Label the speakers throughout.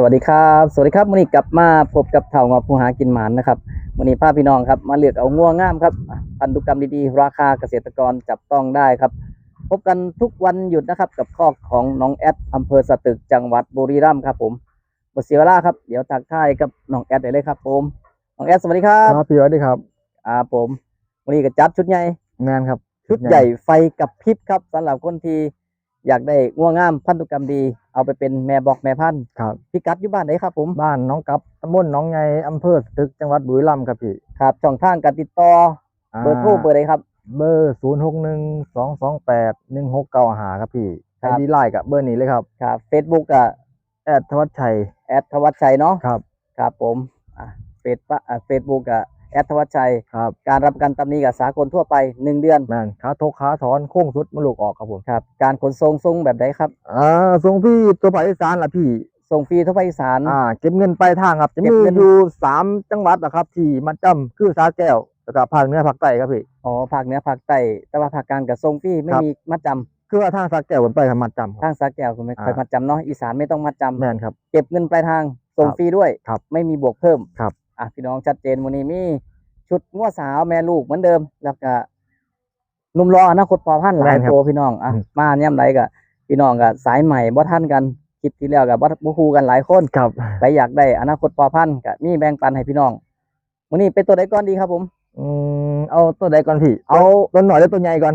Speaker 1: สวัสดีครับ สวัสดีครับวันนี้กลับมาพบกับเถ่างอผู้หากินหมานนะครับวันนี้พาพี่น้องครับมาเลือกเอาง่วงงามครับพันธุกรรมดีๆ ราคาเกษตรกรจับต้องได้ครับ พบกันทุกวันหยุดนะครับ กับคอกของน้องแอดอำเภอสตึกจังหวัดบุรีรัมย์ครับผมบทเสียเวลาครับเดี๋ยวทักทายกับน้องแอดได้เลยครับผมน้องแอดสวัสดีครับ
Speaker 2: ครับพี่สวัสดีครับ
Speaker 1: อ่าผม วันนี้ก็จัดชุดใหญ่
Speaker 2: แมนครับ
Speaker 1: ชุดใหญ่ไฟกับพริบครับสำหรับคนที่ อยากได้ง่วงงามพันธุกรรมดี เอาไปเป็นแม่บอกแม่พันธุ์
Speaker 2: ครับ
Speaker 1: พิกัดอยู่บ้านไหนครับ ผม
Speaker 2: บ้านน้องกับตำบลหน้องไงอำเภอสตึกจังหวัดบุรีรัมย์ครับพี่
Speaker 1: ครับช่องทางการติดต่ออาเบอร์โทรเบอร์ใดครับ
Speaker 2: เบอร์ศูนย์หกหนึ่งสองสองแปดหนึ่งหกเก้าหาครับพี่
Speaker 1: ครั
Speaker 2: ไอบ ดีไลน์กับเบอร์นี้เลยครับ
Speaker 1: ครับเฟซบุ๊กอะ
Speaker 2: แอดทวัชชัย
Speaker 1: แอดทวัชชัยเนาะ
Speaker 2: ครับ
Speaker 1: ครับผมอะเฟซปะอะเฟซบุ๊กอะ แอดทวัชชัย
Speaker 2: ครับ
Speaker 1: การรับประกันตำหนี้กับสากลทั่วไปหนึ่งเดือน
Speaker 2: แมนขาทกขาถอนโค้งสุดมะลูกออกครับผม
Speaker 1: ครับการขนส่งส่งแบบใดครับ
Speaker 2: อ่าส่งพี่ตัวภาคอีสานล่ะพี่
Speaker 1: ส่งฟรีทั่วภาคอีสาน
Speaker 2: อ่าเก็บเงินปลายทางครับจะ
Speaker 1: เก็
Speaker 2: มี
Speaker 1: บเงิน
Speaker 2: อยู่สามจังหวัดนะครับ ที่มัดจำคือสาแก้วแล้วก็ภาคเหนือภาคใต้ครับพี่
Speaker 1: อ๋อภาคเหนือภาคใต้แต่ว่าภาคกลางกับส่งฟรีไม่
Speaker 2: ครับ
Speaker 1: มีมัดจำ
Speaker 2: คือว่าทางสาแก้วผมไปครับมัดจำครับ
Speaker 1: ทางสาแก้วคุณไม่ค่อย
Speaker 2: อ่า
Speaker 1: มัดจำเนาะอีสานไม่ต้องมัดจำ
Speaker 2: แมนครับ
Speaker 1: เก็บเงินปลายทางส่ง
Speaker 2: ครับ
Speaker 1: ฟรีด้วย
Speaker 2: ครับ
Speaker 1: ไม่มีบวกเพิ่ม
Speaker 2: ครับ
Speaker 1: อะพี่น้องชัดเจนวันนี้มี ชุดงัวสาวแม่ลูกเหมือนเดิม แล้วก็หนุ่มรออนาคตพอพันธุ์หลาย
Speaker 2: แม่นครับ
Speaker 1: ตัวพี่น้องอะ
Speaker 2: อืม
Speaker 1: มาย่ำไรก็พี่น้องก็สายใหม่บ่ทันกันคลิปที่แล้วกับบ่บ่ฮู้กันหลายคน
Speaker 2: ครับ
Speaker 1: ไปอยากได้อนาคตพอพันธุ์ก็มีแบ่งปันให้พี่น้องวันนี้เป็นตัวใดก่อนดีครับ ผม
Speaker 2: อืมเอาตัวใดก่อนพี่
Speaker 1: เอา
Speaker 2: ต้นหน่อยหรือตัวใหญ่ก่อน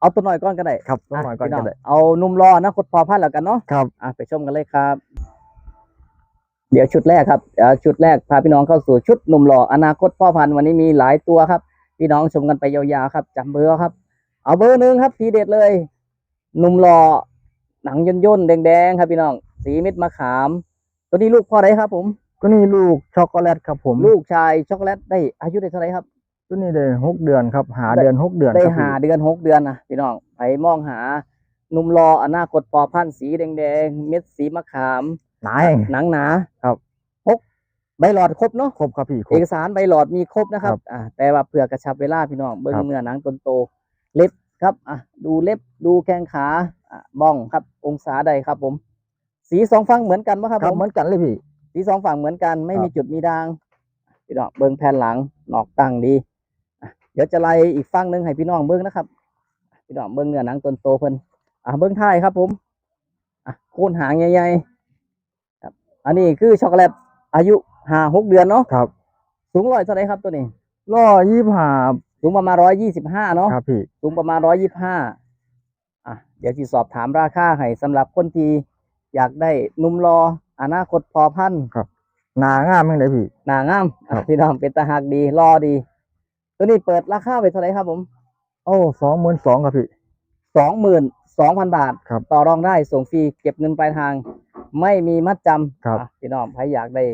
Speaker 1: เอาตัวหน่อยก่อนก็ได้
Speaker 2: ครับต้นหน่อยก่อน
Speaker 1: พี่
Speaker 2: ก็ได้
Speaker 1: เอาหนุ่มรออนาคตพอพันธุ์แล้วกันเนาะ
Speaker 2: ครับ
Speaker 1: อะไปชมกันเลยครับ เดี๋ยวชุดแรกครับเดี๋ยวชุดแรกพาพี่น้องเข้าสู่ชุดหนุ่มหล่ออนาคตพ่อพันธุ์วันนี้มีหลายตัวครับ พี่น้องชมกันไปยาวๆครับจำเบอร์ครับ เอาเบอร์หนึ่งครับทีเด็ดเลยหนุ่มหล่อหนังย่นย่นๆแดงๆครับพี่น้อง สีเม็ดมะขาม ตัวนี้ลูกพ่อไดครับ ผม
Speaker 2: ตัวนี้ลูกช็อกโกแลตครับ ผม
Speaker 1: ลูกชายช็อกโกแลตได้อายุได้เท่าไหรครับ
Speaker 2: ตัวนี้ได้หกเดือนครับ หา
Speaker 1: ได้
Speaker 2: เดือนหกเดือน
Speaker 1: ได้
Speaker 2: ครับ
Speaker 1: หา
Speaker 2: พี่
Speaker 1: เดือนหกเดือนนะพี่น้องไปมองหาหนุ่มหล่ออนาคตพอพันธุ์สีแดงๆเม็ดสีมะขาม
Speaker 2: หนาเอง
Speaker 1: หนังหนา
Speaker 2: ครับ
Speaker 1: พกใบหลอดครบเนาะ
Speaker 2: ครบครับพี่คร
Speaker 1: เอบกสารใบหลอดมีครบนะครับ
Speaker 2: ครับ
Speaker 1: อ่าแต่ว่าเผื่อกระชับเวลาพี่น้องเบิ้ง
Speaker 2: ครับ
Speaker 1: เนื้อหนังตนโตเล็บครับอะดูเล็บดูแข้งขาอะบ้องครับ องศาใดครับ ผม สีสองฝั่งเหมือนกันไหมครับ
Speaker 2: ครั
Speaker 1: ผ
Speaker 2: บ
Speaker 1: ม
Speaker 2: เหมือนกันเลยพี่
Speaker 1: สีสองฝั่งเหมือนกันไม่
Speaker 2: ครับ
Speaker 1: มีจุดมีด่างพี่น้องเบิ้งแผ่นหลังนอกตั้งดีอะเดี๋ยวจะไล่อีกฝั่งหนึงให้พี่น้องเบิ้งนะครับพี่น้องเบิ้งเนื้อหนังตนโตเพิ่นอะเบิ้งท้ายครับผมอะโคนหางใหญ่ๆครับ อันนี้คือช็อกโกแลตอายุห้าหกเดือนเนาะ
Speaker 2: ครับ
Speaker 1: สูงร้อยเท่าไหรครับตัวนี้
Speaker 2: ล่อยี่ห้า
Speaker 1: สูงประมาณร้อยยี่สิบห้าเนาะ
Speaker 2: ครับพี่
Speaker 1: สูงประมาณร้อยยี่ห้าอะเดี๋ยวที่สอบถามราคาให้สำหรับคนที่อยากได้หนุ่มรออนาคตพอพันธุ์
Speaker 2: หนางามยังไงพี่
Speaker 1: หนางามอะ
Speaker 2: ครับ
Speaker 1: พี่น้องเป็นตาหักดีรอดี ตัวนี้เปิดราคาไปเท่าไหรครับผม
Speaker 2: โอ้สองหมื่นสองครับพี่
Speaker 1: สองหมื่น สองพันบาท
Speaker 2: ครับ
Speaker 1: ต่อรองได้ส่งฟรีเก็บเงินปลายทาง ไม่มีมัดจำ
Speaker 2: ครับ
Speaker 1: อะพี่น้องใครอยากได้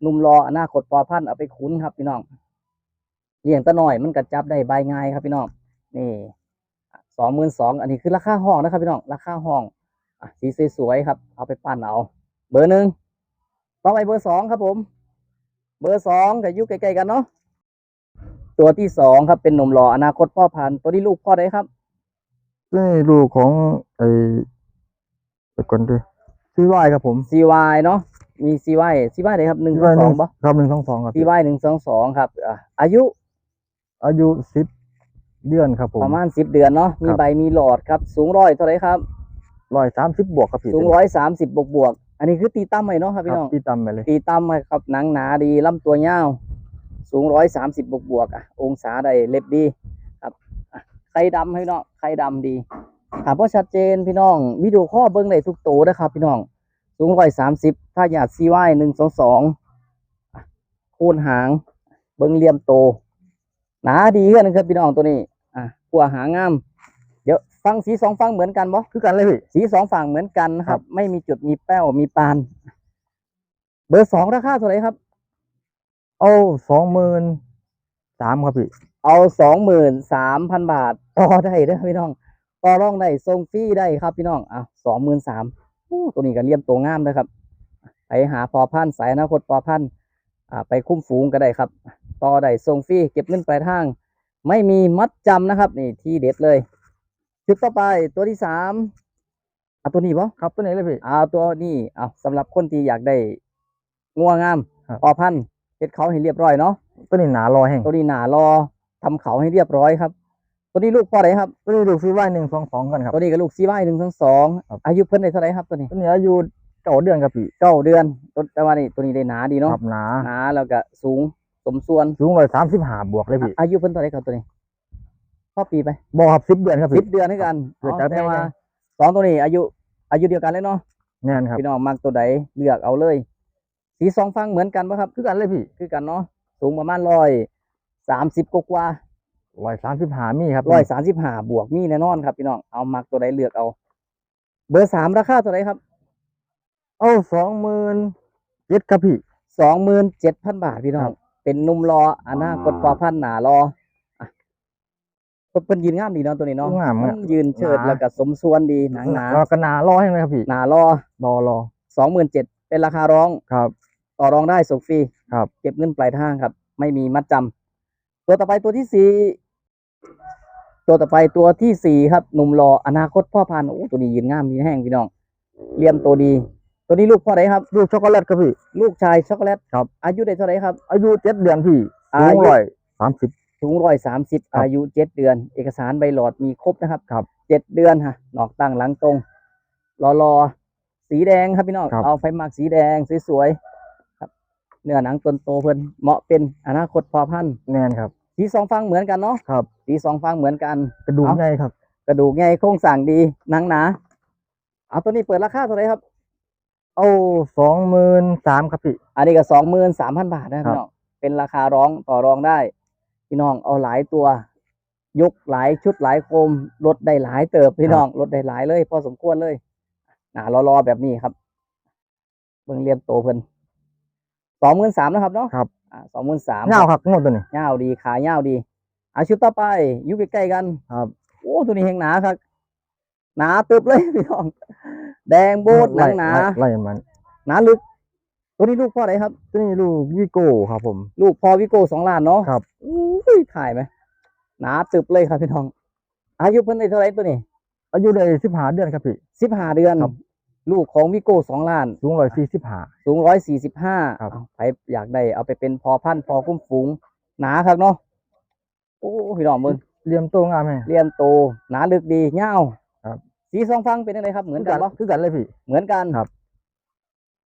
Speaker 1: หนุ่มรออนาคตพอพันธุ์เอาไปคุ้นครับพี่น้องเลี้ยงตะหน่อยมันกระจับได้ใบง่ายครับพี่น้องนี่สองหมื่นสองอันนี้คือราคาห้องนะครับพี่น้องราคาห้องอะสีสวยๆครับ เอาไปปั้นเอา เบอร์หนึ่งต่อไปเบอร์สองครับผม เบอร์สองกับยุคใกล้ๆกันเนาะตัวที่สองครับเป็นหนุ่มหล่ออนาคตพ่อพันธุ์ตัวนี้ลูกพ่อได้ครับ
Speaker 2: ตัวนี้ลูกของไอ้เด็กคนด้วยซีวายครับผม
Speaker 1: CY เนาะมี CY CY ไหนครับหนึ่ง
Speaker 2: CY
Speaker 1: สองปะ
Speaker 2: ครับหนึ่งสองสองครับพี่
Speaker 1: CY หนึ่งสองสองครับอะอายุ
Speaker 2: อายุสิบเดือนครับผม
Speaker 1: ประมาณสิบเดือนเนาะมี
Speaker 2: ครับ
Speaker 1: ใบมีหลอดครับ สูงร้อยเท่าไหรครับ
Speaker 2: ร้อยสามสิบบวกครับพี่
Speaker 1: สูงร้อยสามสิบบวกบวกๆอันนี้คือตีตั้มไหมเนาะครับ
Speaker 2: ค
Speaker 1: พี่
Speaker 2: รับ
Speaker 1: น้อง
Speaker 2: ที่ตำไปเลย
Speaker 1: ตีตั้มไหมครับหนังหนาดีลำตัวยาวสูงร้อยสามสิบบวกบวกๆอะองศาใดเล็บดีครับอะ ไข่ดำให้พี่น้องไข่ดำดีถามว่าชัดเจนพี่น้องวิดีโอข้อเบิ้งได้ทุกโตนะครับ พี่น้องสูงร้อยสามสิบถ้าอยากซีไว้หนึ่งสองสองโคนหาง เบิ้งเหลี่ยมโต หนาดีกันนะครับพี่น้องตัวนี้ อะกัวหางาม เดี๋ยวฟังสีสองฟังเหมือนกันบ่
Speaker 2: คือกันเลยพี่
Speaker 1: สีสองฝั่งเหมือนกันนะค
Speaker 2: ครั
Speaker 1: รับ
Speaker 2: บ
Speaker 1: ไม่มีจุดมีแป้วมีปาน เบอร์สองราคาเท่าไหร่ครับ
Speaker 2: เอาสองหมื่นสามครับพี่
Speaker 1: เอาสองหมื่นสามพันบาทต่อได้เด้อพี่น้องต่อรองได้ส่งฟรีได้ครับพี่น้องอะสองหมื่นสามตัวนี้ก็เลี่ยมตัวงามนะครับ ไปหาพอพันธุ์สายอนาคตพอพันธุ์อ่าไปคุ้มฝูงก็ได้ครับ ต่อได้ส่งฟรีเก็บเงินปลายทาง ไม่มีมัดจำนะครับนี่ที่เด็ดเลยชุดต่อไปตัวที่สามอะตัวนี้ปะ
Speaker 2: ครับตัวไหนเลยพี่
Speaker 1: เอาตัวนี้เอาสำหรับคนที่อยากได้งัวงาม
Speaker 2: ครับ
Speaker 1: พอพันธุ์เฮ็ดเขาให้เรียบร้อยเนาะ
Speaker 2: ตัวนี้หนารอแห้ง
Speaker 1: ตัวนี้หนารอ ทำเขาให้เรียบร้อยครับ ตัวนี้ลูกพ่อไหนครับ
Speaker 2: ตัวนี้ลูกซีไว้หนึ่งสองสองกันครับ
Speaker 1: ตัวนี้กับลูกซีไว้หนึ่งทั้งสอง
Speaker 2: ครับ
Speaker 1: อายุเพิ่นได้เท่าไหร่ครับตัวนี้
Speaker 2: ตัวนี้อายุเก้าเดือนครับพี่
Speaker 1: เก้าเดือนตัวแต่ว่านี่ตัวนี้ได้หนาดีเนาะ
Speaker 2: ครับหนา
Speaker 1: หนาแล้วก็สูงสมส่วน
Speaker 2: สูงร้อยสามสิบห้าบวกเลยพี่
Speaker 1: อายุเพิ่นเท่าไหร่ครับตัวนี้พ่อปีไป
Speaker 2: บอครับสิบเดือนครับ
Speaker 1: สิ
Speaker 2: พี่
Speaker 1: บเดือนด้วยกัน
Speaker 2: เกิด
Speaker 1: อ๋อ
Speaker 2: จาก
Speaker 1: แต่ว่า
Speaker 2: แม่ไง
Speaker 1: สองตัวนี้ อายุอายุเดียวกันเลยเนาะ
Speaker 2: แน่นครับ
Speaker 1: พี่น้องมักตัวใดเลือกเอาเลย สีสองฟังเหมือนกันปะครับ
Speaker 2: คือกันเลยพี่
Speaker 1: คือกันเนาะสูงประมาณร้อย สามสิบกว่า
Speaker 2: ร้อยสามสิบห้ามีครับ
Speaker 1: ร้อยสามสิบห้าบวกมีแน่นอนครับพี่น้องเอามักตัวใดเลือกเอา เบอร์สามราคาตัวไหนครับ
Speaker 2: เอาสองหมื่นเจ็ดครับพี่
Speaker 1: สองหมื่นเจ็ดพันบาทพี่น้อ
Speaker 2: ครั
Speaker 1: ง
Speaker 2: บ
Speaker 1: เป็นหนุ่มรออนาคตกว่าพันหนารออะเพิ่นเพิ่นยืนงามดีเนาะตัวนี้เนาะ
Speaker 2: งาม
Speaker 1: มั
Speaker 2: ครับ
Speaker 1: นยืนเชิด
Speaker 2: หนา
Speaker 1: แล้วก็สมส่วนดีหนังหนา
Speaker 2: เราก็หนารอแห้งเลยครับพี่
Speaker 1: หนารอ
Speaker 2: รอรอ
Speaker 1: สองหมื่นเจ็ดเป็นราคาร้อง
Speaker 2: ครับ
Speaker 1: ต่อรองได้ส่งฟรี
Speaker 2: ครับ
Speaker 1: เก็บเงินปลายทางครับ ไม่มีมัดจำ ตัวต่อไปตัวที่สี่ตัวต่อไปตัวที่สี่ครับหนุ่มรออนาคตพ่อพันธุ์โอ้ตัวนี้ยืนงามยืนแห้งพี่น้องเลี่ยมตัวดีตัวนี้ลูกพ่อไหนครับ
Speaker 2: ลูกช็อกโกแลตครับพี่
Speaker 1: ลูกชายช็อกโกแลต
Speaker 2: ครับ
Speaker 1: อายุได้เท่าไหร่ครับ
Speaker 2: อายุเจ็ดเดือนพี่
Speaker 1: อา
Speaker 2: สู
Speaker 1: ยุ
Speaker 2: งร้อยสามสิบ
Speaker 1: สูงร้อยสามสิบ
Speaker 2: ครับ
Speaker 1: อายุเจ็ดเดือน เอกสารใบหลอดมีครบนะครับ
Speaker 2: ครับ
Speaker 1: เจ็ดเดือนฮะหนอกตั้งหลังตรงรอรอสีแดงครับพี่น้อง
Speaker 2: ครับ
Speaker 1: เอาไฟมักสีแดงสวยๆครับ เนื้อหนังต้นโตเพิ่นเหมาะเป็นอนาคตพอพันธุ์
Speaker 2: แน่นครับ
Speaker 1: สีสองฟังเหมือนกันเนาะ
Speaker 2: ครับ
Speaker 1: สีสองฟังเหมือนกัน
Speaker 2: กระดูก
Speaker 1: เอ้า
Speaker 2: ใหญ่ครับ
Speaker 1: กระดูกใหญ่โครงสร้างดีหนังหนาเอาตัวนี้เปิดราคาเท่าไหร่ครับ
Speaker 2: เอาสองหมื่นสามครับพี่
Speaker 1: อันนี้ก็สองหมื่นสามพันบาทนะ
Speaker 2: ครั
Speaker 1: พี่
Speaker 2: บ
Speaker 1: น้องเป็นราคาร้องต่อรองได้ พี่น้องเอาหลายตัวยกหลายชุดหลายโคมลดได้หลายเติบพี่น้องลดได้หลายเลย พอสมควรเลยหนารอๆแบบนี้ครับเบิ่งเรียมโตเพิ่นสองหมื่นสามนะครับเนาะ
Speaker 2: ครับ
Speaker 1: อ่าสองหมื่นสาม
Speaker 2: เงาครับงวดตัวนี้
Speaker 1: เงาวดีขาเงาวดีอาชุดต่อไปอยู่ใกล้ๆกัน
Speaker 2: ครับ
Speaker 1: โอ้ตัวนี้แหงหนาครับหนาตึบเลยพี่น้อง แดงโบดหนังหนา
Speaker 2: ไล่ไล่มัน
Speaker 1: หนาลึก ตัวนี้ลูกพ่อไหนครับ
Speaker 2: ตัวนี้ลูกวิโก้ครับผม
Speaker 1: ลูกพ่อวิโก้สองล้านเนาะ
Speaker 2: ครับ
Speaker 1: อุ้ยถ่ายไหมหนาตึบเลยครับพี่น้อง อายุเพิ่นได้เท่าไหรตัวนี้
Speaker 2: อายุได้สิบห้าเดือนครับพี่
Speaker 1: สิบห้าเดือน
Speaker 2: ครับ
Speaker 1: ลูกของวิโก้สองล้าน
Speaker 2: สูงร้อยสี่สิบห้า
Speaker 1: สูงร้อยสี่สิบห้า
Speaker 2: ครับ
Speaker 1: ใครอยากได้เอาไปเป็นพอพันธุ์พอคุ้มฝูง หนาครับเนาะโอ้พี่น้องมึง
Speaker 2: เรียมโตงามไหม
Speaker 1: เรียนโตหนาลึกดีเงาว
Speaker 2: ครับ
Speaker 1: สีสองฟังเป็นยังไงครับ เหมือนกันปะ
Speaker 2: คือกันเลยพี่
Speaker 1: เหมือนกัน
Speaker 2: ครับ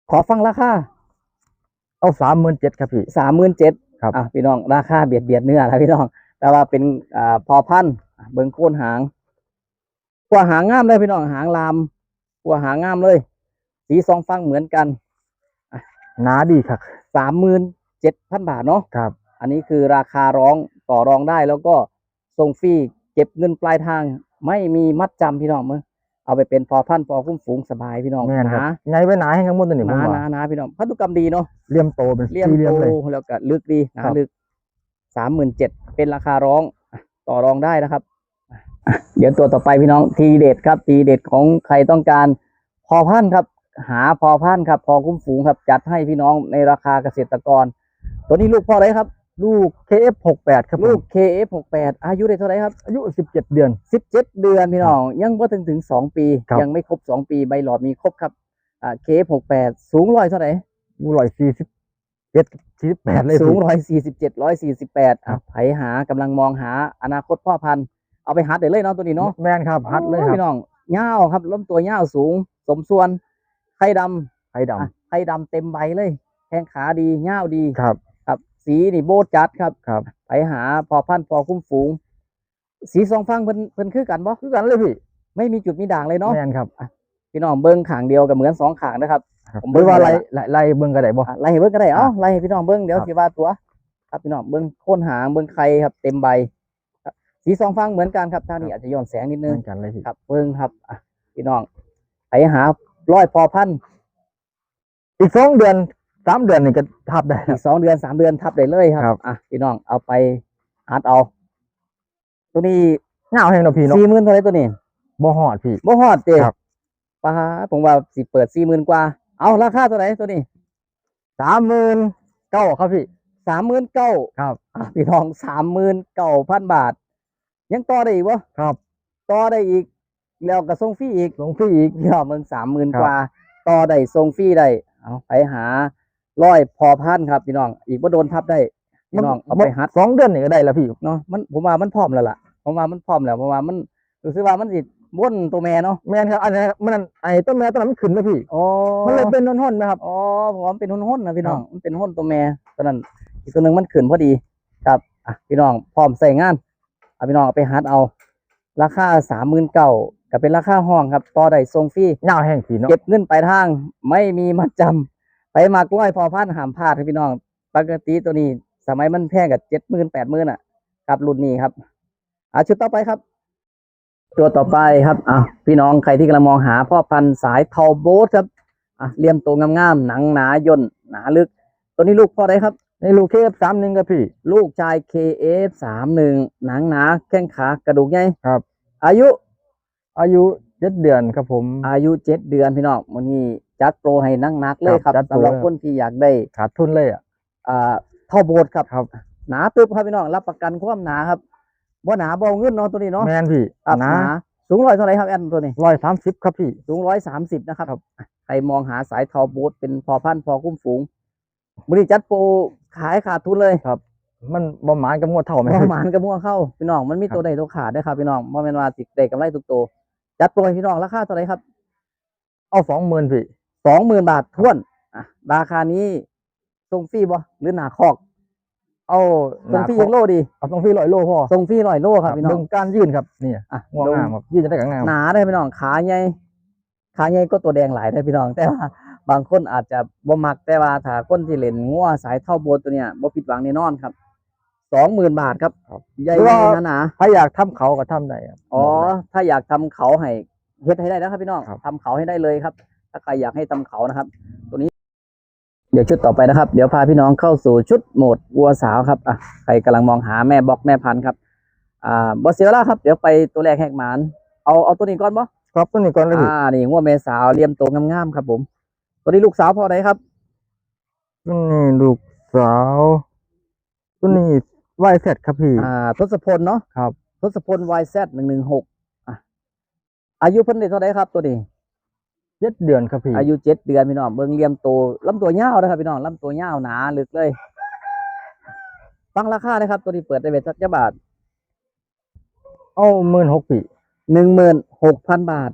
Speaker 1: ขอฟังราคา
Speaker 2: เอาสามหมื่นเจ็ดครับพี่
Speaker 1: สามหมื่นเจ็ด
Speaker 2: ครับ
Speaker 1: อะพี่น้องราคาเบียดเบียดเนื้อนะพี่น้อง แต่ว่าเป็นอ่าพอพันธุ์อะเบิ้งโคนหางกว่าหางงามเลยพี่น้องหางลาม กว่าหางงามเลย สีสองฟังเหมือนกัน
Speaker 2: หนาดีครับ
Speaker 1: สามหมื่นเจ็ดพันบาทเนาะ
Speaker 2: ครับ
Speaker 1: อันนี้คือราคาร้องต่อรองได้แล้วก็ส่งฟรีเก็บเงินปลายทาง ไม่มีมัดจำพี่น้องมึงเอาไปเป็นพอพันธุ์พอคุ้มฝูงสบายพี่น้อง
Speaker 2: แม่น
Speaker 1: ห
Speaker 2: ครับ
Speaker 1: นา
Speaker 2: ใหญ่ไปหนาให้ข้างบนตัวนี้
Speaker 1: ห
Speaker 2: ผม
Speaker 1: นาห
Speaker 2: ว่า
Speaker 1: นาหนาพี่น้องพันธุกรรมดีเนาะ
Speaker 2: เรียมโตเป็น
Speaker 1: เลี่ยม
Speaker 2: สี่เหลี่ย
Speaker 1: โต
Speaker 2: มเลย
Speaker 1: แล้วก็ลึกดีหนา
Speaker 2: ครับ
Speaker 1: ลึกสามหมื่นเจ็ดเป็นราคาร้องอะต่อรองได้นะครับอะ เดี๋ยวตัวต่อไปพี่น้องทีเด็ดครับ ทีเด็ดของใครต้องการพอพันธุ์ครับ หาพอพันธุ์ครับ พอคุ้มฝูงครับ จัดให้พี่น้องในราคาเกษตรกร ตัวนี้ลูกพ่ออะไรครับ
Speaker 2: ลูก KF หกแปดครับ
Speaker 1: ลู
Speaker 2: ลู
Speaker 1: ก
Speaker 2: ก
Speaker 1: KF68 อายุได้เท่าไหร่ครับ
Speaker 2: อายุสิบเจ็ดเดือน
Speaker 1: 17 เดือนพี่น้อง ยังบ่ถึงถึง 2 ปี
Speaker 2: ครับ
Speaker 1: ยังไม่ครบ 2 ปีใบหลอดมีครบครับอ่า KF68 สูงร้อยเท่าไหร่
Speaker 2: ลูกร้อยสี่สิบเจ็ดสี่สิบแปดเลย
Speaker 1: สูง
Speaker 2: พี่
Speaker 1: ร้อยสี่สิบเจ็ดร้อยสี่สิบแปด
Speaker 2: ครั
Speaker 1: อะ
Speaker 2: บ
Speaker 1: ไผหากำลังมองหาอนาคตพ่อพันธุ์ เอาไปหัดได้เลยเนาะตัวนี้เนาะ
Speaker 2: แม่นครับฮัดเลยค
Speaker 1: โอ้
Speaker 2: รับ
Speaker 1: พี่น้องยาวครับล้มตัวยาวสูง สมส่วนไข่ด
Speaker 2: ไข่ำด
Speaker 1: อะไข่ดำเต็มใบเลยแข้งขาดียาวดีำ
Speaker 2: ครับ
Speaker 1: ครับ สีนี่โบดจัดครับ
Speaker 2: ครับ
Speaker 1: ไปหาพอพันธุ์พอคุ้มฝูง สีสองฟังเพิ่นเพิ่นคือกันบ่
Speaker 2: คือกันเลยพี่
Speaker 1: ไม่มีจุดมีด่างเลยเนาะ
Speaker 2: แม่นครับ
Speaker 1: พี่น้องเบิ้งขางเดียวกับเหมือนสองขางนะครับ
Speaker 2: ครับ
Speaker 1: ผม
Speaker 2: หรือว่า
Speaker 1: เบิ่
Speaker 2: ไล่
Speaker 1: งแล้ว
Speaker 2: ไล่ไล่เบิ่งก็ได้บ่
Speaker 1: อะไล่ให้เบิ้งก็ได้เอ้า
Speaker 2: อะ
Speaker 1: ไล่ให้พี่น้องเบิ้งเดี๋ยว
Speaker 2: ครับ
Speaker 1: สิว่าตัว ครับพี่น้องเบิ้งโค่นหางเบิ้งไข่ครับ เต็มใบครับ สีสองฟังเหมือนกันครับท่างนี้อาจจะย้อนแสงนิดนึ
Speaker 2: เห
Speaker 1: ง
Speaker 2: มือนกันเลยพี่
Speaker 1: ครับเบิ้งครับอะพี่น้องไปหาร้อยพอพันธุ์
Speaker 2: อีกสองเดือนสามเดือนนี่ก็ทับได้ค
Speaker 1: อี
Speaker 2: รับ
Speaker 1: กสองเดือนสามเดือนทับได้เลยค
Speaker 2: ครั
Speaker 1: รับ บอะพี่น้องเอาไปหัดเอา ตัวนี้
Speaker 2: เงาแห้งเนาะพี่เนาะ
Speaker 1: สี่หมื่นเท่าไหรตัวนี้
Speaker 2: บ่หอดพี่
Speaker 1: บ่ฮอดเด้
Speaker 2: ครับ
Speaker 1: ป้าผมว่าสิเปิดสี่หมื่นกว่า เอาราคาเท่าไหร่ตัวนี้
Speaker 2: สามหมื่นเก้าครับพี่
Speaker 1: สามหมื่นเก้า
Speaker 2: ครับ
Speaker 1: พี่น้องสามหมื่นเก้าพันบาท ยังต่อได้อีกวะ
Speaker 2: ครับ
Speaker 1: ต่อได้อีก แล้วก็ส่งฟรีอีก
Speaker 2: ลงพี่อีก
Speaker 1: พี่น้องมึงสามหมื่น
Speaker 2: ครับ
Speaker 1: กว่า ต่อได้ส่งฟรีได้เอาไปหาร้อยพอพันครับพี่น้อง อีกว่าโดนทับได้พี่น้องเอาไปฮัด
Speaker 2: สองเดือนนี่ก็ได้แล้วพี่
Speaker 1: เนาะมันผมว่ามันพร้อมแล้วล่ะผมว่ามันพร้อมแล้วผมว่ามันรู้สึกว่ามันสิบ้นตัวแม่เนาะ
Speaker 2: แม่นครับอันนี้มันนั่นไอ้ต้นแม่ต้นนั้นมันขึ้นแล้วพี่
Speaker 1: อ๋อ
Speaker 2: มันเลยเป็นนนๆนะครับ
Speaker 1: อ๋อผมว่ามันเป็นห้นๆนะพี่น้องมันเป็นห้นตัวแม่ตอนนั้นอีกตัวหนึ่งมันขึ้นพอดีครับอะพี่น้องพร้อมใส่งาน เอาพี่น้องเอาไปฮัดเอา ราคาสามหมื่นเก้าก็เป็นราคาห้องครับต่อได้ทรงฟรี
Speaker 2: ยาวแห้งพี่เนาะ
Speaker 1: เก็บเงินปลายทางไม่มีมัดจำไปมากล้อยพอพันหามพลาดครับพี่น้อง ปกติตัวนี้ สมัยมันแพงกับเจ็ดหมื่นแปดหมื่นอะครับรุ่นนี้ครับอะชุดต่อไปครับ ตัวต่อไปครับอะพี่น้องใครที่กำลังมองหาพ่อพันธุ์สายเทาโบ๊ทครับอะเลี่ยมตัวงามๆหนังหนาย่นหนาลึก ตัวนี้ลูกพ่อได้ครับ
Speaker 2: ในลูกเคฟสามหนึ่งครับพี่
Speaker 1: ลูกชาย KF สามหนึ่งหนังหนาแข้งขากระดูกใหญ่
Speaker 2: ครับ
Speaker 1: อายุ
Speaker 2: อายุเจ็ดเดือนครับผม
Speaker 1: อายุเจ็ดเดือนพี่น้องวันนี้จัดโปรให้นักนักๆเลยครับ
Speaker 2: ครับจัดโปร
Speaker 1: สำหรับ
Speaker 2: เลย
Speaker 1: คนที่อยากได้
Speaker 2: ขาดทุนเลยอะ
Speaker 1: อ่าเท่าโบสถ์ครับ
Speaker 2: ครับ
Speaker 1: หนาตึบครับพี่น้องรับประกันความหนาครับบ่หนาบ่เงินเนาะตัวนี้เนาะ
Speaker 2: แมนพี่
Speaker 1: ครับ
Speaker 2: นะ
Speaker 1: หนาสูงร้อยเท่าไหรครับแอนตัวนี้
Speaker 2: ร้อยสามสิบครับพี่
Speaker 1: สูงร้อยสามสิบนะครับใครมองหาสายเทาโบสถ์เป็นพอพันธุ์พอคุ้มฝูง บริจัดโปรขายขาดทุนเลย
Speaker 2: มันบ่หมานกับงวดเท่าไหม
Speaker 1: ประมาณกระมั่วเข้าพี่น้องมันมีตัวใดตัวขาดด้วยครับพี่น้องบ่แม่นว่าสิได้กำไรทุกตัวจัดโปรให้พี่น้องราคาเท่าไหรครับ
Speaker 2: เอาสองหมื่นพี่
Speaker 1: สองหมื่นบาทท้วนอะราคานี้ส่งฟรีบ่หรือหนาคอก
Speaker 2: เอา
Speaker 1: ส่งฟรียังโลดี
Speaker 2: เอาส่งฟรีร้อยโลพอ
Speaker 1: ส่งฟรีร้อยโลครับพี่น้อ
Speaker 2: เบิ่
Speaker 1: ง
Speaker 2: งการยื่นครับนี่
Speaker 1: อะ
Speaker 2: งวงามครับยื่นจะได้กับงาม
Speaker 1: หนาได้พี่น้องขาใหญ่ขาใหญ่ก็ตัวแดงหลายได้พี่น้องแต่ว่า บางคนอาจจะบ่มักแต่ว่าถ้าคนที่เล่นงัวสายเท่าโบนตัวเนี้ยบ่ผิดหวังแน่นอนครับสองหมื่นบาทครับใหญ่หนาหนา
Speaker 2: ถ้าอยากทำเขาก็ทำได้ครับ
Speaker 1: ๆอ๋อ ถ้าอยากทำเขาให้เฮ็ดให้ได้นะครับพี่น้อง
Speaker 2: ครับ
Speaker 1: ทำเขาให้ได้เลยครับ ถ้าใครอยากให้ทำเขานะครับ ตัวนี้ เดี๋ยวชุดต่อไปนะครับ เดี๋ยวพาพี่น้องเข้าสู่ชุดโหมดวัวสาวครับอะใครกำลังมองหาแม่บอกแม่พันธุ์ครับอ่าบอสเซียร่าครับเดี๋ยวไปตัวแรกแหกหมานเอาเอาตัวนี้ก่อนบ่
Speaker 2: ครับตัวนี้ก่อนเลยพี่
Speaker 1: อ่านี่งัวเมสาวเลียมตัวงามๆครับผม ตัวนี้ลูกสาวพอไหนครับ
Speaker 2: ตัวนี้ลูกสาวตัวนี้ไหวเสร็จครับพี่
Speaker 1: อ่าทศพลเนาะ
Speaker 2: ครับ
Speaker 1: ทศพล YZ หนึ่งหนึ่งหกอะอายุเพิ่นได้เท่าไหรครับ ตัวนี้
Speaker 2: เจ็ดเดือนครับพี่
Speaker 1: อายุเจ็ดเดือนพี่น้องเบิ่งเลียมตัวลำตัวยาวนะครับพี่น้องลำตัวยาวหนาลึกเลยฟังราคานะครับ ตัวนี้เปิดได้เบ็ดสักจะบาท
Speaker 2: เอาหมื่นหกพี่
Speaker 1: หนึ่งหมื่นหกพันบาท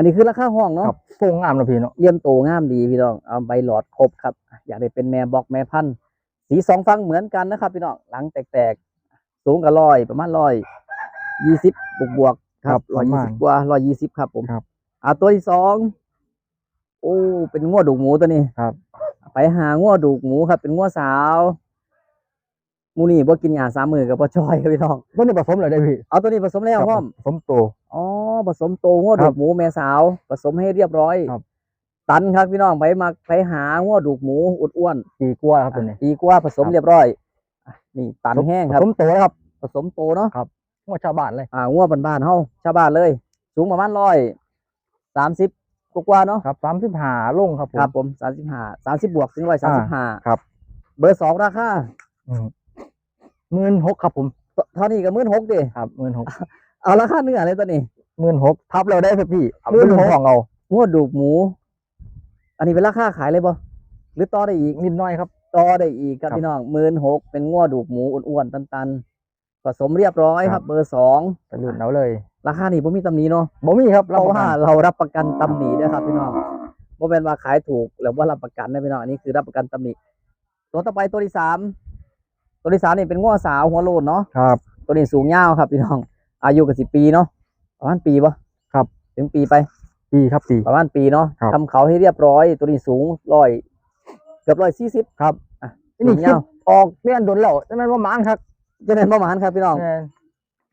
Speaker 1: อันนี้คือราคาห้อง
Speaker 2: ค
Speaker 1: เนาะ
Speaker 2: รับโฟงงามนะพี่เนาะ
Speaker 1: เลี่ยมโตงามดีพี่น้องเอาใบหลอดครบครับ อยากได้เป็นแม่บอกแม่พันธุ์สีสองฟังเหมือนกันนะครับ พี่น้องหลังแตกๆ สูงกับร้อยประมาณร้อยยี่สิบบวกบวกๆครับร้อยยี่สิบกว่าร้อยยี่สิบครับผม
Speaker 2: ครับ
Speaker 1: อ่าตัวที่สองโอ้เป็นง้วดูกหมูตัวนี้
Speaker 2: ครับ
Speaker 1: ไปหาง้วดูกหมูครับ เป็นง้วสาวหมูนี่บ่กินยาสามมือกับบ่ช่อยครับพี่น้อง
Speaker 2: ตัวนี้ผสมเลยได้พี่
Speaker 1: เอาตัวนี้ผสมแล้วพร้อม
Speaker 2: ผสมโต
Speaker 1: อ๋อ ผสมโตง้ว
Speaker 2: ครั
Speaker 1: ดู
Speaker 2: บ
Speaker 1: กหมูแม่สาว ผสมให้เรียบร้อย
Speaker 2: ครับ
Speaker 1: ตันครับพี่น้องไปมาไปหาง้วดูกหมูอ้วน
Speaker 2: ปีกว่าครับ
Speaker 1: ๆ
Speaker 2: ตัวนี้
Speaker 1: ดีกว่าผสม
Speaker 2: ครับ
Speaker 1: เรียบร้อยอะนี่ตันแห้งครับ
Speaker 2: ผสมโตแล้วครับ
Speaker 1: ผสมโตเนาะ
Speaker 2: งวดชาวบ้านเลย
Speaker 1: อ่าง้วบ้านๆเฮาชาวบ้านเลย สูงประมาณร้อยสามสิบกว่าๆเนาะ
Speaker 2: ครับสามสิบห้าลงครับผม
Speaker 1: ครับผมสามสิบห้าสามสิบบวกถึงร้อยสามสิบห้า
Speaker 2: ครับ
Speaker 1: เบอร์สองราคา
Speaker 2: หมื่นหกครับผม
Speaker 1: เท่านี้ก็หมื่นหกดิ
Speaker 2: ครับหมื่นหก
Speaker 1: เอาราคาเนื้อเลยตัวนี้
Speaker 2: หมื่นหกทับเราได้ครับพี่เอา
Speaker 1: หมื่
Speaker 2: เป็นน
Speaker 1: หก
Speaker 2: ของเรา
Speaker 1: ง้วดูกหมู อันนี้เป็นราคาขายเลยบ่หรือต่อได้อีก
Speaker 2: นิดหน้อยครับ
Speaker 1: ต่อได้อีกครับ
Speaker 2: ครับ
Speaker 1: พี่น้องหมื่นหกเป็นง้วดูกหมูอ้วนๆตันๆผสมเรียบร้อยค
Speaker 2: ครั
Speaker 1: รับ
Speaker 2: บ
Speaker 1: เบอร์สอง
Speaker 2: ไปรุ่นเอาเลย
Speaker 1: ราคานี่ผมมีตำหนี้เนาะ
Speaker 2: บ่มีครับ
Speaker 1: เพราะว่า
Speaker 2: บปก
Speaker 1: เรารับประกันตำหนิด้วยครับ พี่น้องบ่เป็นว่าขายถูกหรือว่ารับประกันนะพี่น้องอันนี้คือรับประกันตำหนิตัวต่อไปตัวที่สามตัวที่สามนี่เป็นง้อสาวหัวโลนเนาะ
Speaker 2: ครับ
Speaker 1: ตัวนี้สูงยาวครับพี่น้อง อายุกับสิบปีเนาะ ประมาณปีปะ
Speaker 2: ครับ
Speaker 1: ถึงปีไป
Speaker 2: ปีครับปี
Speaker 1: ประมาณปีเนาะ
Speaker 2: ครับ
Speaker 1: ทำเขาให้เรียบร้อย ตัวนี้สูงร้อยเกือบร้อยสี่สิบ
Speaker 2: ครับ
Speaker 1: อะ
Speaker 2: นี่
Speaker 1: สูง
Speaker 2: คิด
Speaker 1: ยาว
Speaker 2: ออกเรียนโดนแล้วจะแม่นว่าหมานครับ
Speaker 1: จะเป็นประมาณครับพี่น้อง
Speaker 2: แม่น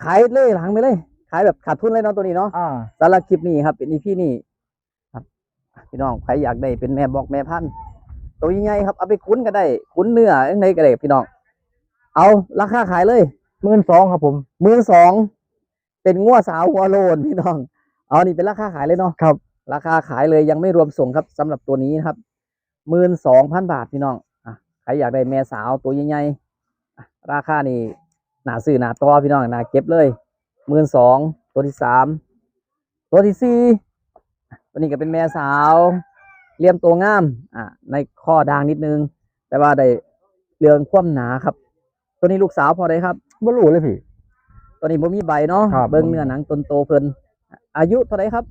Speaker 1: ขายเลยหลังไปเลย ขายแบบขาดทุนเลยเนาะตัวนี้เนาะ
Speaker 2: อ่า
Speaker 1: สำหรับคลิปนี้ครับ เป็นอีพี่นี่ครับพี่น้องใครอยากได้เป็นแม่บอกแม่พันธุ์ตัวใหญ่ๆครับเอาไปคุ้นก็ได้คุ้นเนื้อยังไงก็ได้พี่น้อง เอาราคาขายเลย
Speaker 2: หมื่นสองครับผม
Speaker 1: หมื่นสอง เป็นงัวสาวหัวโลนพี่น้อง เอานี่เป็นราคาขายเลยเนาะ
Speaker 2: ครับ
Speaker 1: ราคาขายเลยยังไม่รวมส่งครับสำหรับตัวนี้นะครับหมื่นสองพันบาทพี่น้องอะใครอยากได้แม่สาวตัวใหญ่ๆอะราคานี่หนาซื้อหนาต่อพี่น้องหนาเก็บเลยหมื่นสองตัวที่สามตัวที่สี่อะตัวนี้ก็เป็นแม่สาวเลี่ยมตัวงามอะในข้อด่างนิดนึง แต่ว่าได้เรื่องความหนาครับ ตัวนี้ลูกสาวพอได้ครับ
Speaker 2: บ่รู้เลยพี่
Speaker 1: ตัวนี้บ่มีใบเนาะ
Speaker 2: ครับ
Speaker 1: เบิ่งเนื้อหนังตนโตเพิ่นอายุเท่าไหรครับ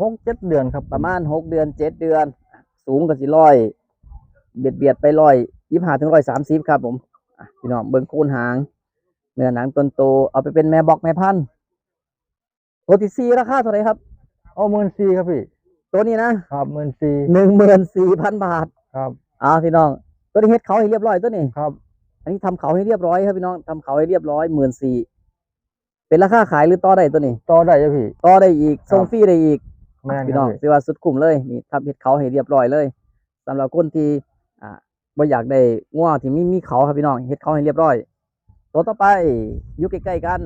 Speaker 2: หกเจ็ดเดือนครับ
Speaker 1: ประมาณหกเดือนเจ็ดเดือน สูงก็สิร้อยเบียดเบียดไปร้อยยี่ห้าถึงร้อยสามสิบครับผมอะพี่น้องเบิ่งโคนหาง เนื้อหนังตนโตเอาไปเป็นแม่บอกแม่พันธุ์ตัวที่สี่ราคาเท่าไหรครับ
Speaker 2: เอาหมื่นสี่ครับพี่
Speaker 1: ตัวนี้นะครับ
Speaker 2: หมื่นสี่
Speaker 1: หนึ่งหมื่นสี่พันบาท
Speaker 2: ครับ
Speaker 1: อ่าพี่น้อง ตัวนี้เฮ็ดเขาให้เรียบร้อยตัวนี้
Speaker 2: ครับ
Speaker 1: อันนี้ทำเขาให้เรียบร้อยครับพี่น้องทำเขาให้เรียบร้อยหมื่นสี่ เป็นราคาขายหรือต่อได้ตัวนี้
Speaker 2: ต่อได้จ้ะพี่
Speaker 1: ต่อได้อีก
Speaker 2: ครับ
Speaker 1: ส่งฟรีได้อีก
Speaker 2: แม่น
Speaker 1: พี่
Speaker 2: ค
Speaker 1: น้
Speaker 2: รั
Speaker 1: อบง
Speaker 2: พี่
Speaker 1: ถือว่าสุดคุ้มเลยนี่ทำเฮ็ดเขาให้เรียบร้อยเลยสำหรับคนที่อ่าบ่อยากได้ง่วที่มีมีเขาครับพี่น้องเฮ็ดเขาให้เรียบร้อย ตัวต่อไปอยู่ใกล้ๆกัน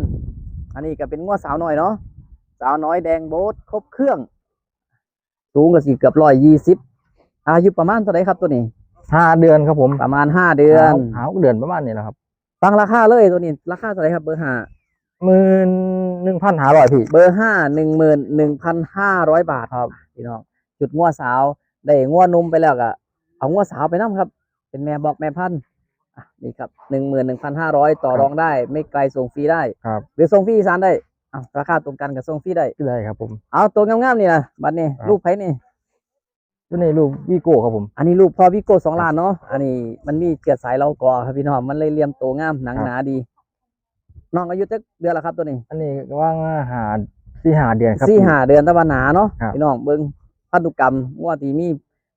Speaker 1: อันนี้ก็เป็นง่วสาวน้อยเนาะสาวน้อยแดงโบสครบเครื่อง สูงก็สิเกือบร้อยยี่สิบอายุประมาณเท่าไหร่ครับตัวนี้
Speaker 2: ห้าเดือนครับผม
Speaker 1: ประมาณห้าเดือน
Speaker 2: หาหกเดือนประมาณนี้แหละครับ
Speaker 1: ฟังราคาเลยตัวนี้ ราคาเท่าไหร่ครับเบอร์ห้า
Speaker 2: หมื่นหนึ่งพันห้าร้อยพี่
Speaker 1: เบอร์ห้าหนึ่งหมื่นหนึ่งพันห้าร้อยบาทครับพี่น้องจุดง่วสาว ได้ง่วนมไปแล้วก็เอาง่วสาวไปน้ำครับ เป็นแม่บอกแม่พันธุ์อะนี่ครับหนึ่งหมื่นหนึ่งพันห้าร้อยต่อรองได้ ไม่ไกลส่งฟรีได้
Speaker 2: ครับ
Speaker 1: หรือส่งฟรีอีสานได้อะราคาตรงกันกับส่งฟรีได้
Speaker 2: ได้ครับผม
Speaker 1: เอาตัวงามๆนี่นะบัดนี้
Speaker 2: ครับ
Speaker 1: ลูกไผ่นี่
Speaker 2: ตัวนี้ลูกวีโก้ครับผม
Speaker 1: อันนี้ลูกพ่อวิโก้สองล้านเนาะอันนี้มันมีเกียรติสายเรากอครับพี่น้องมันเลยเลียมโตงามหนัง
Speaker 2: ครับ
Speaker 1: หนาดี น้องอายุจักเดือนละครับตัวนี้
Speaker 2: อันนี้ว่างหาสี่หาเดือนครับ
Speaker 1: สี่
Speaker 2: พี่
Speaker 1: ห้าเดือนตะวันหนาเนาะ
Speaker 2: ครับ
Speaker 1: พี่น้องเบิ้งพันธุกรรมว่าที่มี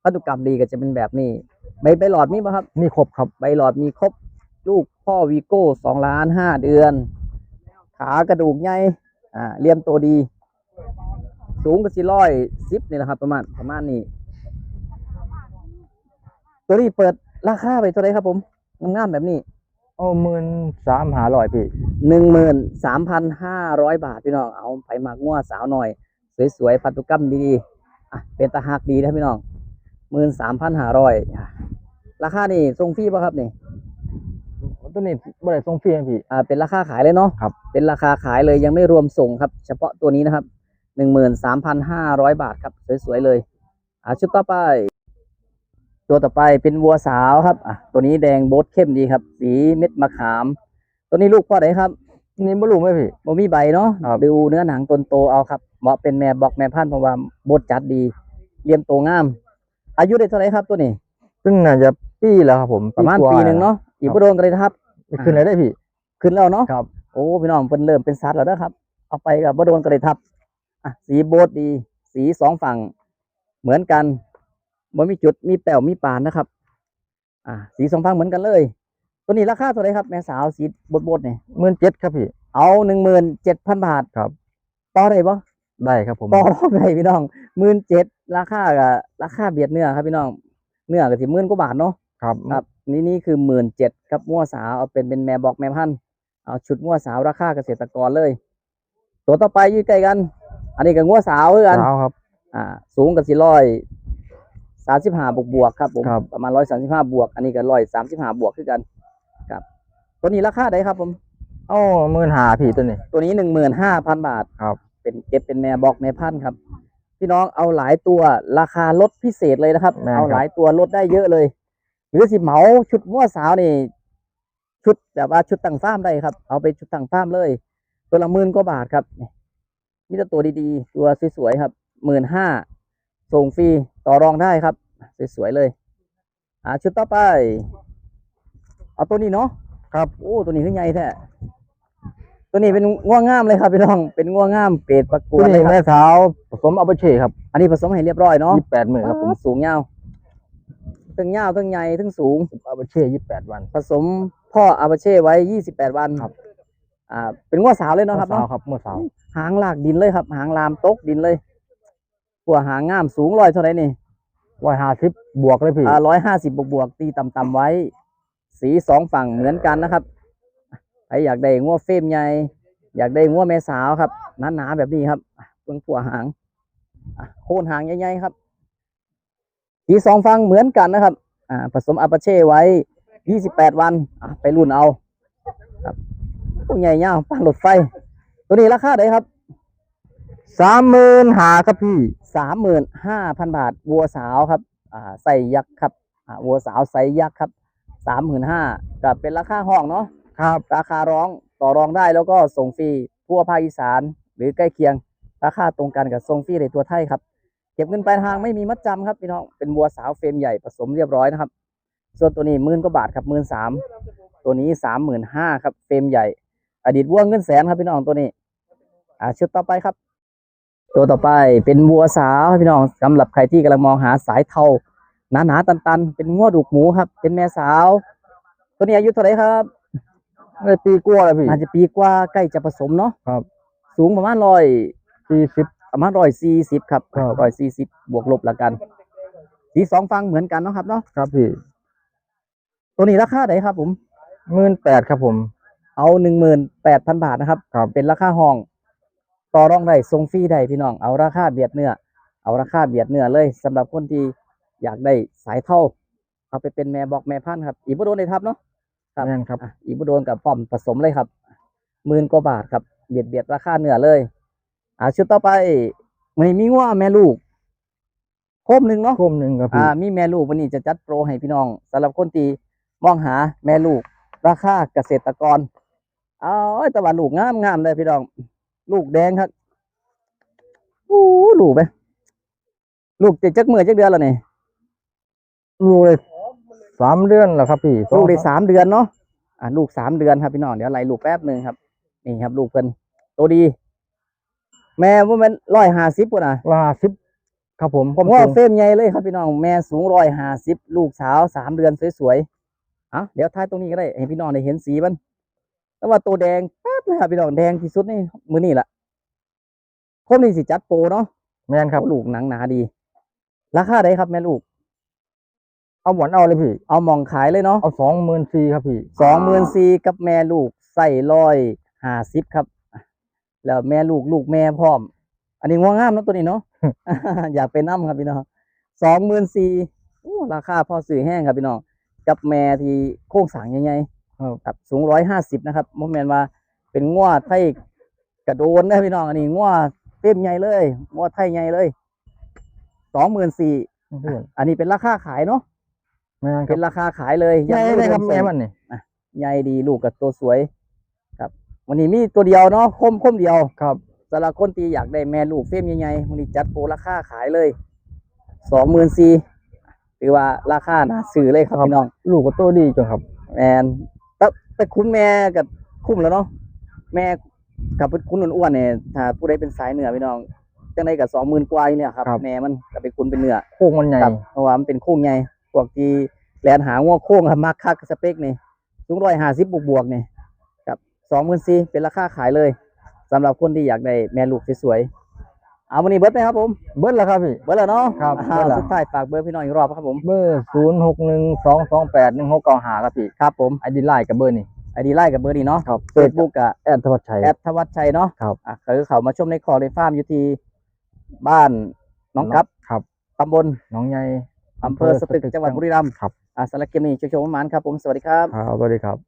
Speaker 1: พันธุกรรมดีก็จะเป็นแบบนี้ใบใบหลอดมีป่ะครับ
Speaker 2: นี่ครบครับ
Speaker 1: ใบหลอดมีครบลูกพ่อวีโก้สองล้านห้าเดือน ขากระดูกใหญ่อ่าเลี่ยมตัวดี สูงก็สี่ร้อยสิบนี่แหละครับ ประมาณประมาณนี้ ตัวนี้เปิดราคาไปเท่าไหรครับผมงามๆแบบนี้
Speaker 2: เอาหมื่นสามหาร้อยพี่
Speaker 1: หนึ่งหมื่นสามพันห้าร้อยบาทพี่น้อง เอาไปหมักงัวสาวหน่อย สวยๆพันธุกรรมดีๆอะเป็นตาหักดีนะพี่น้องหมื่นสามพันห้าร้อยราคานี่ทรงฟรีป่ะครับนี่
Speaker 2: ตัวนี้บ่ได้ส่งฟรีนะพี่
Speaker 1: อ่า เป็นราคาขายเลยเนาะ
Speaker 2: ครับ
Speaker 1: เป็นราคาขายเลยยังไม่รวมส่งครับ เฉพาะตัวนี้นะครับหนึ่งหมื่นสามพันห้าร้อยบาทครับ สวยๆเลย อ่าชุดต่อไป ตัวต่อไปเป็นวัวสาวครับอะตัวนี้แดงโบทเข้มดีครับ สีเม็ดมะขาม ตัวนี้ลูกพ่อไหนครับ
Speaker 2: นี่บ่รู้ไหมพี่
Speaker 1: บ่มีใบเนาะ
Speaker 2: ครับ
Speaker 1: ดูเนื้อหนังตนโตเอาครับเหมาะเป็นแม่บอกแม่พันธุ์เพราะว่าบดจัดดีเลี้ยมโตงาม อายุได้เท่าไหรครับตัวนี้
Speaker 2: ซึ่งน่าจะปีแล้วครับผม
Speaker 1: ประมาณ
Speaker 2: กว่
Speaker 1: ปีหนึ่งเนาะอีกบ่โดนกันเลยนะครับ
Speaker 2: ขึ้นเลยได้พี่
Speaker 1: ขึ้นแล้วเนาะ
Speaker 2: ครับ
Speaker 1: โอ้พี่น้องเพิ่นเริ่มเป็นสัตว์แล้วนะครับ เอาไปกับบ่โดนกันเลยทับอะสีโบดดี สีสองฝั่งเหมือนกัน บ่มีจุดมีแป้วมีปานนะครับ อะสีสองฝั่งเหมือนกันเลย ตัวนี้ราคาเท่าไหรครับ แม่สาวสีบดๆเนี่ย
Speaker 2: หมื่นเจ็ดครับพี่
Speaker 1: เอาหนึ่งหมื่นเจ็ดพันบาท
Speaker 2: ครับ
Speaker 1: ต่อได้ปะ
Speaker 2: ได้ครับผม
Speaker 1: ต่อรองได้พี่น้องหมื่นเจ็ดราคากับราคาเบียดเนื้อครับพี่น้อง เนื้อก็สิหมื่นกว่าบาทเนาะ
Speaker 2: ครับ
Speaker 1: ครับนี่นี่คือหมื่นเจ็ดครับมั่วสาวเอาเป็นเป็นแม่บอกแม่พันธุ์เอาชุดมั่วสาวราคาเกษตรกรเลย ตัวต่อไปอยู่ใกล้กัน อันนี้ก็งัวสาวเหมือนกัน
Speaker 2: สาวครับ
Speaker 1: อ่า สูงกับสี่ร้อย สามสิบห้าบวกบวกๆครับผม
Speaker 2: ครับ
Speaker 1: ประมาณร้อยสามสิบห้าบวก อันนี้ก็ร้อยสามสิบห้าบวกคือกันครับตัวนี้ราคาไดครับผม
Speaker 2: เอาหมื่นหาพี่ตัวนี้
Speaker 1: ตัวนี้หนึ่งหมื่นห้าพันบาท
Speaker 2: ครับ
Speaker 1: เป็นเก็บเป็นแม่บอกแม่พันธุ์ครับพี่น้องเอาหลายตัวราคาลดพิเศษเลยนะครับ
Speaker 2: แม่นครับ
Speaker 1: เอาหลายตัวลดได้เยอะเลย หรือสิเหมาชุดมั่วสาวนี่ ชุดแบบว่าชุดต่างฟ้าร์มได้ครับ เอาไปชุดต่างฟ้าร์มเลย ตัวละหมื่นกว่าบาทครับนี่มีแต่ตัวดีๆ ตัวสวยๆครับหมื่นห้า ส่งฟรีต่อรองได้ครับ สวยๆเลยอ่าชุดต่อไป เอาตัวนี้เนาะ
Speaker 2: ครับ
Speaker 1: โอ้ตัวนี้ขึ้นใหญ่แท้ตัวนี้เป็นง่วงงามเลยครับพี่น้องเป็นง่วงงามเกรดประก
Speaker 2: ตัว
Speaker 1: วดเล
Speaker 2: นี้
Speaker 1: ยครับ
Speaker 2: แม่สาวผสมอัปเช่ครับ
Speaker 1: อันนี้ผสมให้เรียบร้อยเนาะ
Speaker 2: ยี่สิบแปดหมื่นครับผม
Speaker 1: สูงยาวทั้งยาวทั้งใหญ่ทั้งสูง
Speaker 2: อัปเช่ยี่สิบแปดวัน
Speaker 1: ผสมพ่ออาบาเช่ไว้28วัน
Speaker 2: ครับ
Speaker 1: อ่าเป็นง่วสาวเลยเนาะครับ
Speaker 2: สาว
Speaker 1: เนาะ
Speaker 2: ครับเมื่อสาว
Speaker 1: หางลากดินเลยครับ หางลามตกดินเลย หัวหางงามสูงร้อยเท่าไหร่นี่
Speaker 2: ร้อยห้าสิบบวกเลยพี่
Speaker 1: อ่าร้อยห้าสิบบวกบวกๆตีต่ำๆไว้ สีสองฝั่งเหมือนกันนะครับใครอยากได้ง่วเฟรมใหญ่อยากได้ง่วแม่สาวครับหนาๆแบบนี้ครับอะเบื้องผัวหางอะโคนหางใหญ่ๆครับสีสองฝั่งเหมือนกันนะครับอ่าผสมอาปาเช่ไว้ยี่สิบแปดวันอะไปรุ่นเอาครับพวกใหญ่เงาปั้นรถไฟ ตัวนี้ราคาไดครับ
Speaker 2: สามหมื่นหาครับพี่
Speaker 1: สามหมื่นห้าพันบาท วัวสาวครับอ่าใส่ยักษ์ครับอ่าอ่าวัวสาวไซส์ยักษ์ครับสามหมื่นห้ากับเป็นราคาห้องเนาะ
Speaker 2: ครับ
Speaker 1: ราคาร้องต่อรองได้แล้วก็ส่งฟรีทั่วภาคอีสาน หรือใกล้เคียงราคาตรงกันกับส่งฟรีในตัวไทยครับ เก็บเงินปลายทางไม่มีมัดจำครับพี่น้องเป็นวัวสาวเฟรมใหญ่ผสมเรียบร้อยนะครับ ส่วนตัวนี้หมื่นกว่าบาทครับหมื่นสามตัวนี้สามหมื่นห้าครับเฟรมใหญ่ อดีตวัวเงินแสนครับพี่น้องตัวนี้ อ่าชุดต่อไปครับ ตัวต่อไปเป็นวัวสาวครับพี่น้องสำหรับใครที่กำลังมองหาสายเทาหนาหนาๆตันๆเป็นง้วดูกหมูครับ เป็นแม่สาว ตัวนี้อายุเท่าไหร่ครับ
Speaker 2: ในปีกลัวาแล้วพี่
Speaker 1: อาจจะปีกว่าใกล้จะผสมเนาะ
Speaker 2: ครับ
Speaker 1: สูงประมาณร้อย
Speaker 2: สี่สิบ
Speaker 1: ประมาณร้อยสี่สิบครับ
Speaker 2: ครับ
Speaker 1: ร้อยสี่สิบบวกลบละกันสีสองฟังเหมือนกันเนาะครับเนาะ
Speaker 2: ครับพี่
Speaker 1: ตัวนี้ราคาไหนครับ ผม
Speaker 2: หมื่นแปดครับผม
Speaker 1: เอาหนึ่งหมื่นแปดพันบาทนะครับ
Speaker 2: ครับ
Speaker 1: เป็นราคาห้อง ต่อรองได้ทรงฟรีได้พี่น้อง เอาราคาเบียดเนื้อ เอาราคาเบียดเนื้อเลยสำหรับคนที่อยากได้สายเท่า เอาไปเป็นแม่บอกแม่พันธุ์ครับ อีกบุโดนเลยครับเนาะครับ
Speaker 2: แม่นครับ
Speaker 1: อะอีกบุโดนกับป้อมผสมเลยครับหมื่นกว่าบาทครับ เบียดเบียดราคาเนื้อเลย อ่าชุดต่อไปมันมีว่าแม่ลูกโคมหนึ่งเนาะ
Speaker 2: คมหนึ่งครับ
Speaker 1: อ่า
Speaker 2: พี่
Speaker 1: มีแม่ลูกวันนี้จะจัดโปรให้พี่น้องสำหรับคนที่มองหาแม่ลูก ราคาเกษตรกร เอาไอ้ยแตะวันลูกงามงามเลยพี่น้อง ลูกแดงครับอู้ลูกไหมลูกจะจักมือจักเดือนแล้วนี่
Speaker 2: ลูกเลยสามเดือนแล้วครับพี่
Speaker 1: ลูกได้สามเดือนเนาะอ่าลูกสามเดือนครับพี่น้องเดี๋ยวไล่ลูกแป๊บหนึ่งครับ นี่ครับ ลูกเพิ่นตัวดี แม่ว่ามันร้อยห้าสิบปุ่นอะ
Speaker 2: ว่าสิบครับผมผม
Speaker 1: ว่า
Speaker 2: สูง
Speaker 1: เฟรมใหญ่เลยครับพี่น้องแม่สูงร้อยห้าสิบลูกสาวสามเดือนสวยๆอะเดี๋ยวท้ายตรงนี้ก็ได้ให้พี่น้องได้เห็นสีมันแต่ว่าตัวแดงแป๊บ เลยครับพี่น้องแดงที่สุดในมือนี่แหละคมนี่สิจัดโปรเนาะ
Speaker 2: แม่นครับ
Speaker 1: ลูกหนังหนาดี ราคาไดครับแม่ลูก
Speaker 2: เอาหมอนเอาเลยพี่
Speaker 1: เอาหมองขายเลยเนาะ
Speaker 2: เอาสองหมื่นสี่ครับพี่
Speaker 1: สองหมื่นสี่กับแม่ลูกใส่ร้อยห้าสิบครับ แล้วแม่ลูกลูกแม่พร้อม อันนี้ง่วงงามเนาะตัวนี้เนาะอยากเป็นน้ำครับพี่น้องสองหมื่นสี่ราคาพอสื่อแห้งครับพี่น้องกับแม่ที่โค้งสร้างใหญ่ๆ
Speaker 2: ครับ
Speaker 1: ครับสูงร้อยห้าสิบนะครับโมเมนว่า เป็นง้วไทยกระโดนนะพี่น้องอันนี้ง้วเต็มใหญ่เลยง้วไทยใหญ่เลยสองหมื่นสี่อันนี้เป็นราคาขายเนาะ
Speaker 2: แม่นครั
Speaker 1: เป็
Speaker 2: บ
Speaker 1: นราคาขายเลย
Speaker 2: ใหญ่
Speaker 1: ไม่
Speaker 2: เลยครับ
Speaker 1: เกิ
Speaker 2: แม่
Speaker 1: ส่ง
Speaker 2: มันนี่
Speaker 1: ใหญ่ดีลูกกับตัวสวย ครับ วันนี้มีตัวเดียวเนาะคมคมเดียว
Speaker 2: ครับ
Speaker 1: สำหรับคนที่อยากได้แม่ลูกเฟรมใหญ่ๆวันนี้จัดโปรราคาขายเลยสองหมื่นสี่ถือว่าราคาน่าซื้อเลยครับพี่น้อง
Speaker 2: ลูกก็ตัวดีจังครับ
Speaker 1: แมนแต่แต่คุณแม่กับคุ้มแล้วเนาะ แม่กับคุณอ้วนๆเนี่ยถ้าผู้ใดเป็นสายเหนือพี่น้องจังไดกับสองหมื่นกว่าอยู่เนี่ยครับ
Speaker 2: ครับ
Speaker 1: แม่มันก็เป็นคุณเป็นเนื้อ
Speaker 2: โค้งมันใหญ่
Speaker 1: ครับเพราะว่ามันเป็นโค้งใหญ่พวกที่แลนหาง้วโค้งครับมักคักสเปคนี่สูงร้อยห้าสิบบวกบวกๆนี่ครับสองหมื่นสี่เป็นราคาขายเลยสำหรับคนที่อยากได้แม่ลูกสวยๆเอาวันนี้เบิร์ดไหมครับผม
Speaker 2: เบิ้ลแล้วครับพี่
Speaker 1: เบิร์ดแล้วเนาะ
Speaker 2: ครับ
Speaker 1: อ่า
Speaker 2: เบิดแล้ว
Speaker 1: สุดท้ายฝากเบอร์พี่น้องอีกรอบครับผม
Speaker 2: เบอร์ศูนย์หกหนึ่งสองสองแปดหนึ่งหกเก้าหาครับพี่
Speaker 1: ครับผม
Speaker 2: ไอดีไลน์กับเบอร์นี่
Speaker 1: ไอดีไล่กับเบอร์นี้เนาะ
Speaker 2: ครับ
Speaker 1: เฟซบุ๊กกับ
Speaker 2: แอดธวัชชัย
Speaker 1: แอดทวัชชัยเนาะ
Speaker 2: ครับ
Speaker 1: อะคือเขามาชมในคอในฟาร์มอยู่ที่บ้านหน้องกับ
Speaker 2: ครับ
Speaker 1: ตำบล
Speaker 2: น้องใหญ่
Speaker 1: อำเภอสตึกจังหวัดบุรีรัมย์
Speaker 2: ครับ
Speaker 1: อะสารบเกมนี้โชว์ๆประมาณครับผมสวัสดีครับ
Speaker 2: ครับสวัสดีครับ